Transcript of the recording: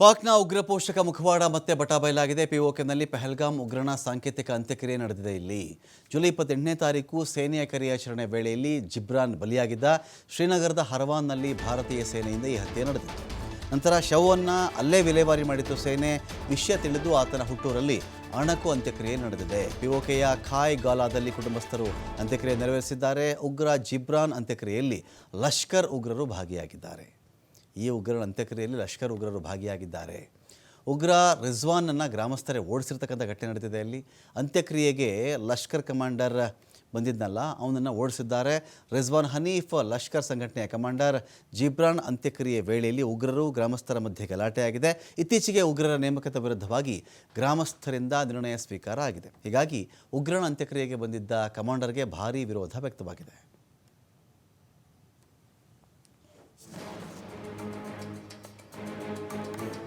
ಪಾಕ್ನ ಉಗ್ರ ಪೋಷಕ ಮುಖವಾಡ ಮತ್ತೆ ಬಟಾಬಯಲಾಗಿದೆ ಪಿಒಕೆನಲ್ಲಿ ಪೆಹಲ್ಗಾಮ್ ಉಗ್ರನ ಸಾಂಕೇತಿಕ ಅಂತ್ಯಕ್ರಿಯೆ ನಡೆದಿದೆ ಇಲ್ಲಿ. ಜುಲೈ ಇಪ್ಪತ್ತೆಂಟನೇ ತಾರೀಕು ಸೇನೆಯ ಕಾರ್ಯಾಚರಣೆ ವೇಳೆಯಲ್ಲಿ ಜಿಬ್ರಾನ್ ಬಲಿಯಾಗಿದ್ದ ಶ್ರೀನಗರದ ಹರವಾನ್ನಲ್ಲಿ ಭಾರತೀಯ ಸೇನೆಯಿಂದ ಈ ಹತ್ಯೆ ನಡೆದಿತ್ತು. ನಂತರ ಶವವನ್ನು ಅಲ್ಲೇ ವಿಲೇವಾರಿ ಮಾಡಿತ್ತು ಸೇನೆ ವಿಷಯ ತಿಳಿದು ಆತನ ಹುಟ್ಟೂರಲ್ಲಿ ಅಣಕು ಅಂತ್ಯಕ್ರಿಯೆ ನಡೆದಿದೆ. ಪಿಒಕೆಯ ಖಾಯ್ ಗಾಲಾದಲ್ಲಿ ಕುಟುಂಬಸ್ಥರು ಅಂತ್ಯಕ್ರಿಯೆ ನೆರವೇರಿಸಿದ್ದಾರೆ. ಉಗ್ರ ಜಿಬ್ರಾನ್ ಅಂತ್ಯಕ್ರಿಯೆಯಲ್ಲಿ ಲಷ್ಕರ್ ಉಗ್ರರು ಭಾಗಿಯಾಗಿದ್ದಾರೆ. ಈ ಉಗ್ರರ ಅಂತ್ಯಕ್ರಿಯೆಯಲ್ಲಿ ಲಷ್ಕರ್ ಉಗ್ರರು ಭಾಗಿಯಾಗಿದ್ದಾರೆ. ಉಗ್ರ ರಿಜ್ವಾನನ್ನು ಗ್ರಾಮಸ್ಥರೇ ಓಡಿಸಿರ್ತಕ್ಕಂಥ ಘಟನೆ ನಡೆದಿದೆ ಅಲ್ಲಿ. ಅಂತ್ಯಕ್ರಿಯೆಗೆ ಲಷ್ಕರ್ ಕಮಾಂಡರ್ ಬಂದಿದ್ನಲ್ಲ, ಅವನನ್ನು ಓಡಿಸಿದ್ದಾರೆ. ರಿಜ್ವಾನ್ ಹನೀಫ್ ಲಷ್ಕರ್ ಸಂಘಟನೆಯ ಕಮಾಂಡರ್. ಜಿಬ್ರಾನ್ ಅಂತ್ಯಕ್ರಿಯೆ ವೇಳೆಯಲ್ಲಿ ಉಗ್ರರು ಗ್ರಾಮಸ್ಥರ ಮಧ್ಯೆ ಗಲಾಟೆಯಾಗಿದೆ ಇತ್ತೀಚೆಗೆ ಉಗ್ರರ ನೇಮಕದ ವಿರುದ್ಧವಾಗಿ ಗ್ರಾಮಸ್ಥರಿಂದ ನಿರ್ಣಯ ಸ್ವೀಕಾರ ಆಗಿದೆ. ಹೀಗಾಗಿ ಉಗ್ರನ ಅಂತ್ಯಕ್ರಿಯೆಗೆ ಬಂದಿದ್ದ ಕಮಾಂಡರ್ಗೆ ಭಾರೀ ವಿರೋಧ ವ್ಯಕ್ತವಾಗಿದೆ.